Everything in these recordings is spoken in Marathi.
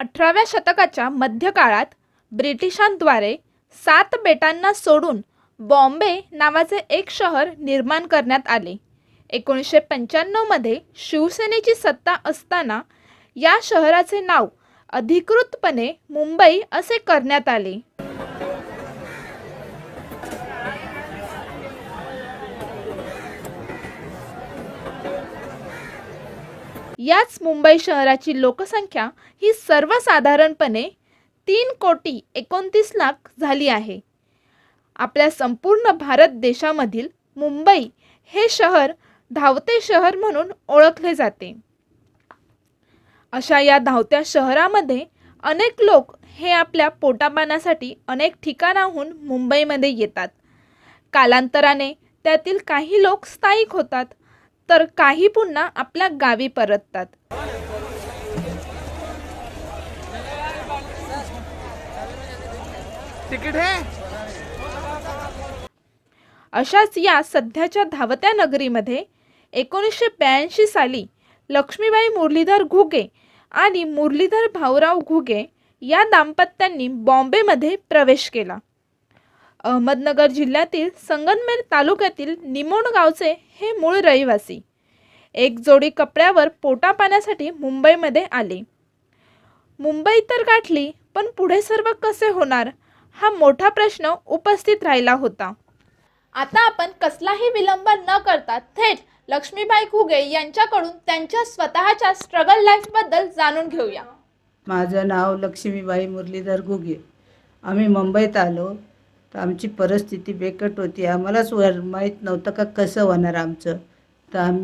अठराव्या शतकाच्या मध्यकाळात ब्रिटिशांद्वारे सात बेटांना सोडून बॉम्बे नावाचे एक शहर निर्माण करण्यात आले. एकोणीसशे पंच्याण्णवमध्ये शिवसेनेची सत्ता असताना या शहराचे नाव अधिकृतपणे मुंबई असे करण्यात आले. याच मुंबई शहराची लोकसंख्या ही सर्वसाधारणपणे तीन कोटी एकोणतीस लाख झाली आहे. आपल्या संपूर्ण भारत देशामधील मुंबई हे शहर धावते शहर म्हणून ओळखले जाते. अशा या धावत्या शहरामध्ये अनेक लोक हे आपल्या पोटापाण्यासाठी अनेक ठिकाणाहून मुंबईमध्ये येतात. कालांतराने त्यातील काही लोक स्थायिक होतात. तर काही पुन्हा आपल्या गावी परततात. अशाच या सध्याच्या धावत्या नगरीमध्ये एकोणीसशे ब्याऐंशी साली लक्ष्मीबाई मुरलीधर घुगे आणि मुरलीधर भाऊराव घुगे या दाम्पत्यांनी बॉम्बेमध्ये प्रवेश केला. अहमदनगर जिल्ह्यातील संगनमेर तालुक्यातील निमोण गावचे हे मूळ रहिवासी. एक जोडी कपड्यावर पोटा पाण्यासाठी मुंबईमध्ये आले. मुंबई तर गाठली पण पुढे सर्व कसे होणार? हा मोठा प्रश्न उपस्थित राहिला होता. आता आपण कसलाही विलंब न करता थेट लक्ष्मीबाई घुगे यांच्याकडून त्यांच्या स्वतःच्या स्ट्रगल लाईफबद्दल जाणून घेऊया. माझं नाव लक्ष्मीबाई मुरलीधर घुगे. आम्ही मुंबईत आलो. तर आमची परिस्थिती बेकट होती. आम्हालाच वर माहीत नव्हतं का कसं होणार आमचं. तर आम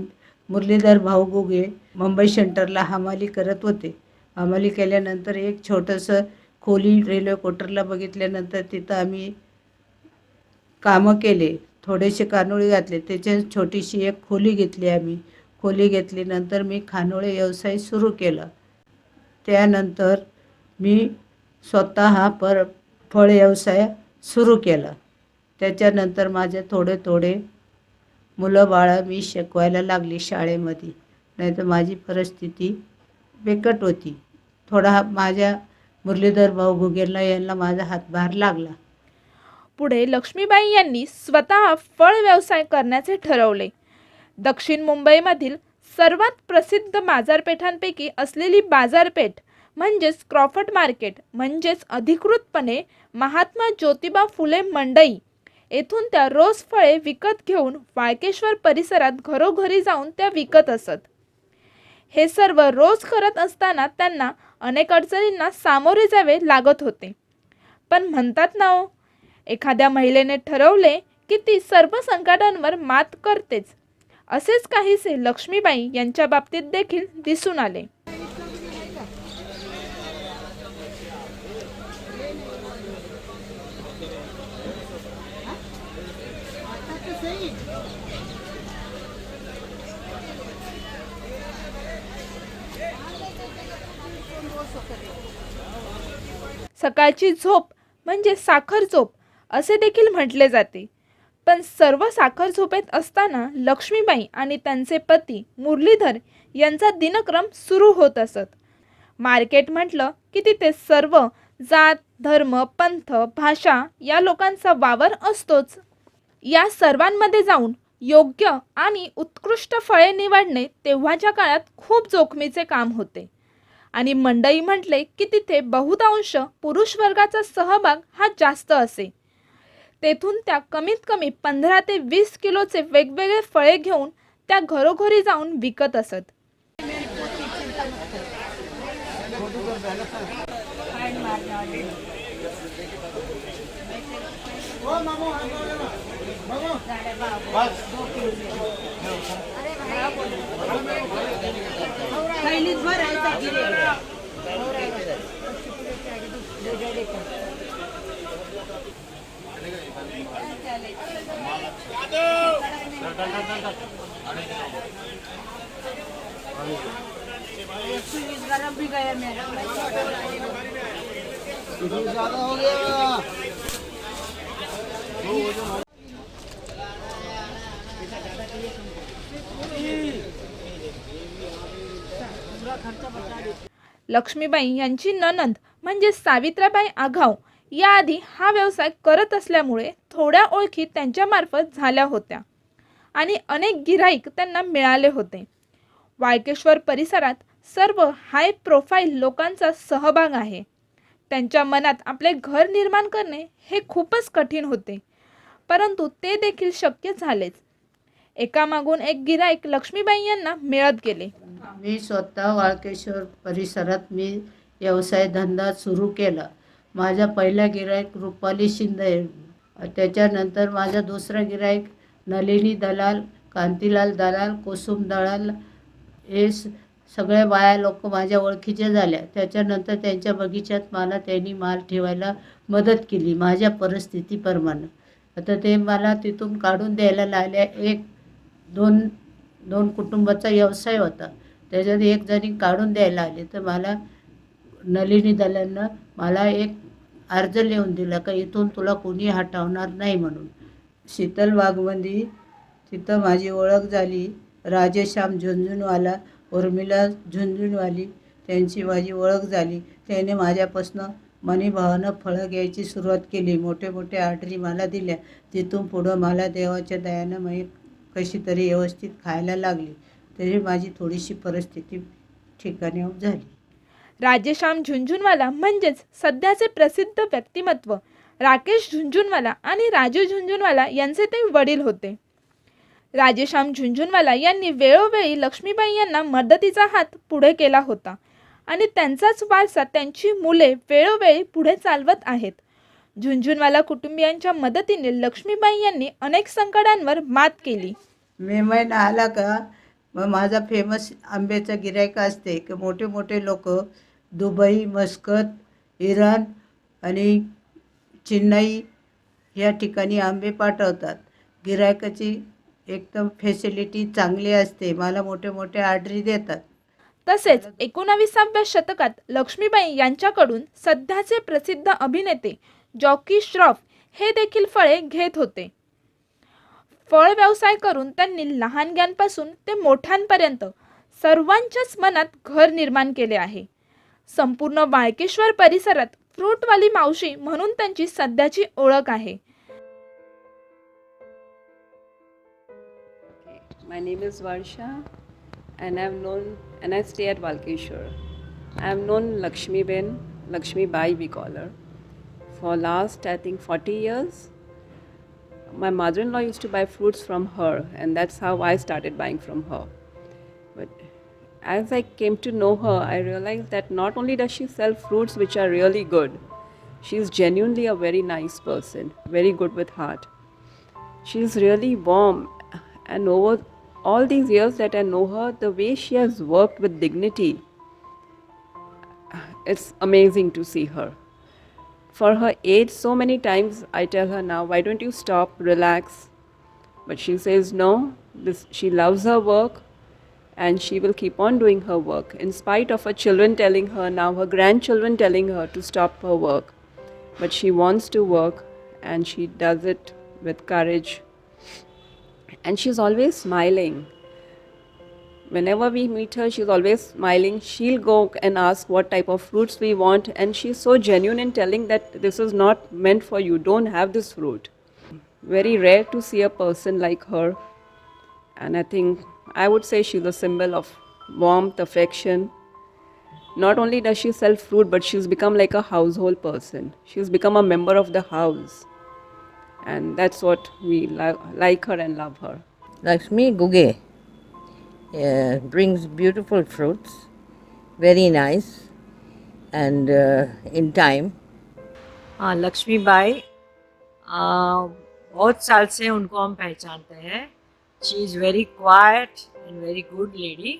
मुरलीधर भाऊ घुगे मुंबई सेंटरला हमाली करत होते. हमाली केल्यानंतर एक छोटंसं खोली रेल्वे क्वार्टरला बघितल्यानंतर तिथं आम्ही कामं केले. थोडेसे कानोळे घातले. त्याच्यात छोटीशी एक खोली घेतली आम्ही. खोली घेतलीनंतर मी खानोळे व्यवसाय सुरू केला. त्यानंतर मी स्वतः हा पर फळ व्यवसाय सुरू केलं. त्याच्यानंतर माझे थोडे थोडे मुलं बाळं मी शिकवायला लागली शाळेमध्ये. नाहीतर माझी परिस्थिती बिकट होती. थोडा हा माझ्या मुरलीधर भाऊ घुगेला यांना माझा हातभार लागला. पुढे लक्ष्मीबाई यांनी स्वतः फळ व्यवसाय करण्याचे ठरवले. दक्षिण मुंबईमधील सर्वात प्रसिद्ध बाजारपेठांपैकी असलेली बाजारपेठ म्हणजेच क्रॉफर्ड मार्केट म्हणजेच अधिकृतपणे महात्मा ज्योतिबा फुले मंडई. येथून त्या रोज फळे विकत घेऊन वाळकेश्वर परिसरात घरोघरी जाऊन त्या विकत असत. हे सर्व रोज करत असताना त्यांना अनेक अडचणींना सामोरे जावे लागत होते. पण म्हणतात ना हो एखाद्या महिलेने ठरवले की ती सर्व संकटांवर मात करतेच. असेच काहीसे लक्ष्मीबाई यांच्या बाबतीत देखील दिसून आले. सकाळची झोप म्हणजे साखर झोप असे देखील म्हटले जाते. पण सर्व साखर झोपेत असताना लक्ष्मीबाई आणि त्यांचे पती मुरलीधर यांचा दिनक्रम सुरू होत असत. मार्केट म्हटलं की तिथे सर्व जात धर्म पंथ भाषा या लोकांचा वावर असतोच. या सर्वांमध्ये जाऊन योग्य आणि उत्कृष्ट फळे निवडणे तेव्हाच्या काळात खूप जोखमीचे काम होते. आणि मंडई म्हटले की तिथे बहुतांश पुरुष वर्गाचा सहभाग हा जास्त असे. तेथून त्या कमीत कमी पंधरा ते वीस किलोचे वेगवेगळे फळे घेऊन त्या घरोघरी जाऊन विकत असत. पहली भरायचा गिरे एक सौ बीस गरम भी गया मेरा ज़्यादा हो गया। लक्ष्मीबाई यांची ननंद म्हणजे सावित्राबाई आघाव याआधी हा व्यवसाय करत असल्यामुळे थोड्या ओळखी त्यांच्यामार्फत झाल्या होत्या आणि अनेक गिराईक त्यांना मिळाले होते. वाळकेश्वर परिसरात सर्व हाय प्रोफाईल लोकांचा सहभाग आहे. त्यांच्या मनात आपले घर निर्माण करणे हे खूपच कठीण होते. परंतु ते देखील शक्य झालेच. एकामागून एक गिराईक लक्ष्मीबाई यांना मिळत गेले. मी स्वतः वाळकेश्वर परिसरात मी व्यवसाय धंदा सुरू केला. माझा पहिला गिराईक रुपाली शिंदे. त्याच्यानंतर माझा दुसरा गिराईक नलिनी दलाल कांतीलाल दलाल कुसुम दलाल हे स- सगळ्या बाया लोक माझ्या ओळखीच्या झाल्या. त्याच्यानंतर त्यांच्या बगीच्यात मला त्यांनी माल ठेवायला मदत केली माझ्या परिस्थितीप्रमाणे. आता ते मला तिथून काढून द्यायला लागल्या एक दोन दोन कुटुंबाचा व्यवसाय होता. त्याच्यात एक जणी काढून द्यायला आले तर मला नलिनी दलांना मला एक अर्ज लिहून दिला का इथून तुला कोणी हटवणार नाही म्हणून. शीतल वाघमंदी तिथं माझी ओळख झाली. राजेश्याम झुंझुनवाला उर्मिला झुंझुनवाली त्यांची माझी ओळख झाली. त्याने माझ्यापासनं मनीभावानं फळं घ्यायची सुरुवात केली. मोठे मोठे आडरी मला दिल्या. तिथून पुढं मला देवाच्या दयानं मी कशी तरी व्यवस्थित खायला लागली तरी माझी थोडीशी परिस्थिती ठिकाणी झाली. राजेश्याम झुंझुनवाला म्हणजेच सध्याचे प्रसिद्ध व्यक्तिमत्व. राकेश झुंझुनवाला आणि राजू झुंझुनवाला यांचे ते वडील होते. राजेश्याम झुंझुनवाला यांनी वेळोवेळी लक्ष्मीबाई यांना मदतीचा हात पुढे केला होता. आणि त्यांचाच वारसा त्यांची मुले वेळोवेळी पुढे चालवत आहेत. झुंझुनवाला कुटुंबियांच्या मदतीने लक्ष्मीबाई यांनी अनेक संकटांवर मात केली. मे महिना आला का मग माझा फेमस आंब्याचा गिरायक असते की मोठे मोठे लोक दुबई मस्कत इराण आणि चेन्नई या ठिकाणी आंबे पाठवतात. गिरायकाची एकदम फॅसिलिटी चांगली असते मला मोठे मोठे ऑर्डरी देतात. तसेच एकोणाविसाव्या शतकात लक्ष्मीबाई यांच्याकडून सध्याचे प्रसिद्ध अभिनेते जॉकी श्रॉफ हे देखील फळे घेत होते. फळ व्यवसाय करून त्यांनी लहानग्यांपासून ते मोठ्यांपर्यंत सर्वांच्याच मनात घर निर्माण केले आहे. संपूर्ण वाळकेश्वर परिसरात फ्रूटवाली मावशी म्हणून त्यांची सध्याची ओळख आहे. My name is Varsha, and I've known, and I stay at Valkeshwar. I've known Lakshmi Ben, Lakshmi Bai, we call her, for last I think 40 years. My mother-in-law used to buy fruits from her, and that's how I started buying from her. But as I came to know her, I realized that not only does she sell fruits which are really good, she's genuinely a very nice person, very good with heart. She's really warm, and over all these years that I know her, the way she has worked with dignity, it's amazing to see her. For her age, so many times I tell her now, why don't you stop, relax? But she says no, this, she loves her work and she will keep on doing her work in spite of her children telling her now, her grandchildren telling her to stop her work. But she wants to work and she does it with courage and she's always smiling. Whenever we meet her, she's always smiling. She'll go and ask what type of fruits we want, and she's so genuine in telling that this is not meant for you, don't have this fruit. Very rare to see a person like her, and I think I would say she's a symbol of warmth, affection. Not only does she sell fruit, but she's become like a household person. She's become a member of the house and that's what we li- like her and love her. Lakshmi Guge uh, brings beautiful fruits, very nice, and uh, in time. हाँ लक्ष्मी बाई आ, बहुत साल से उनको हम पहचानते हैं she is very quite and very good lady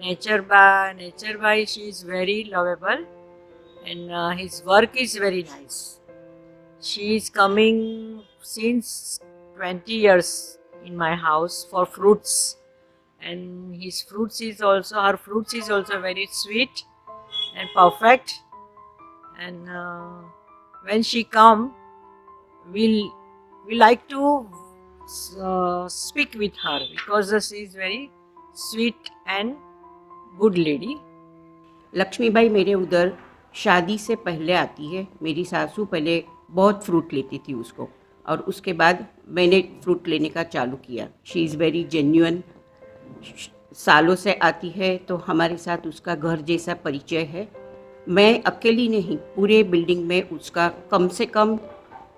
nature by nature by she is very lovable and his work is very nice she is coming since 20 years in my house for fruits And his fruits is also her fruits is also very sweet and perfect and uh, when she come we'll we like to uh, speak with her because she is very sweet and good lady Laxmibai मेरे उधर शादी से पहले आती है मेरी सासू पहले बहुत फ्रूट लेती थी उसको और उसके बाद मैंने फ्रूट लेने का चालू किया शी इज़ वेरी जेन्यून सालों से आती है तो हमारे साथ उसका घर जैसा परिचय है। मैं अकेली नहीं, पूरे बिल्डिंग में उसका कम से कम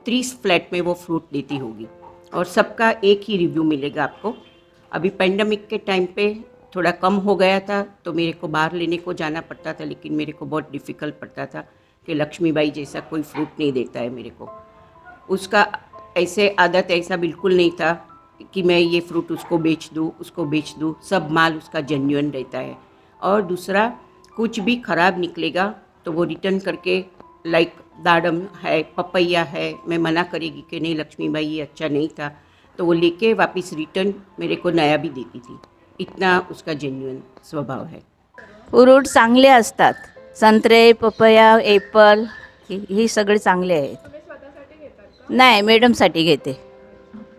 तीस फ्लैट में वो फ्रूट देती होगी। और सबका एक ही रिव्यू मिलेगा आपको। अभी पेंडेमिक के टाइम पे थोड़ा कम हो गया था तो मेरे को बाहर लेने को जाना पड़ता था, लेकिन मेरे को बहुत डिफ़िकल्ट पड़ता था कि लक्ष्मीबाई जैसा कोई फ्रूट नहीं देता है मेरे को। उसका ऐसे आदत ऐसा बिल्कुल नहीं था कि मैं ये फ्रूट उसको बेच दूँ उसको बेच दूँ सब माल उसका जेन्यून रहता है। और दूसरा कुछ भी ख़राब निकलेगा तो वो रिटर्न करके लाइक दाडम है पपैया है मैं मना करेगी कि नहीं लक्ष्मीबाई ये अच्छा नहीं था। तो वो लेके वापस रिटर्न मेरे को नया भी देती थी। इतना उसका जेन्यून स्वभाव है। फ्रूट चांगले असतात. संत्रे पपया एपल ही ही सगळे चांगले आहेत. नाही मॅडमसाठी घेते.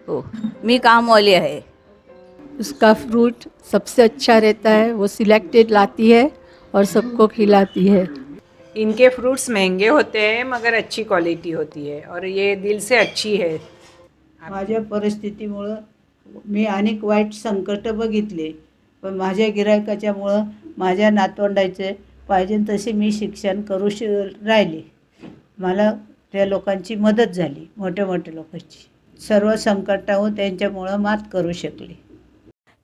हो. मी कामवाली आहे. उसका फ्रूट सबसे अच्छा रहता है वो सिलेक्टेड लाती है और सबको खिलाती है। इनके फ्रूट्स महंगे होते हैं मगर अच्छी क्वालिटी होती है और ये दिल से अच्छी है। माझ्या परिस्थितीमुळं मी अनेक वाईट संकट बघितले पण माझ्या गिरायकाच्यामुळं माझ्या नातवंडाचे पाहिजे तसे मी शिक्षण करू श राहिले. मला त्या लोकांची मदत झाली मोठ्या मोठ्या लोकांची. सर्व संकटाहून त्यांच्यामुळं मात करू शकले.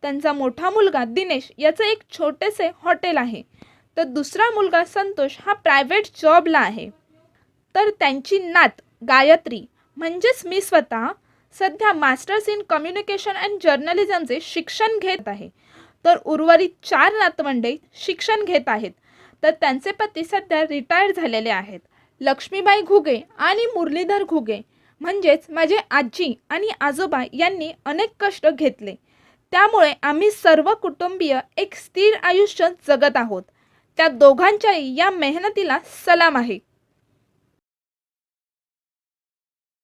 त्यांचा मोठा मुलगा दिनेश याचं एक छोटेसे हॉटेल आहे. तर दुसरा मुलगा संतोष हा प्रायव्हेट जॉबला आहे. तर त्यांची नात गायत्री म्हणजेच मी स्वतः सध्या मास्टर्स इन कम्युनिकेशन अँड जर्नलिझमचे शिक्षण घेत आहे. तर उर्वरित चार नातवंडे शिक्षण घेत आहेत. तर त्यांचे पती सध्या रिटायर्ड झालेले आहेत. लक्ष्मीबाई घुगे आणि मुरलीधर घुगे म्हणजेच माझे आजी आणि आजोबा यांनी अनेक कष्ट घेतले. त्यामुळे आम्ही सर्व कुटुंबीय एक स्थिर आयुष्य जगत आहोत. त्या दोघांच्याही या मेहनतीला सलाम आहे.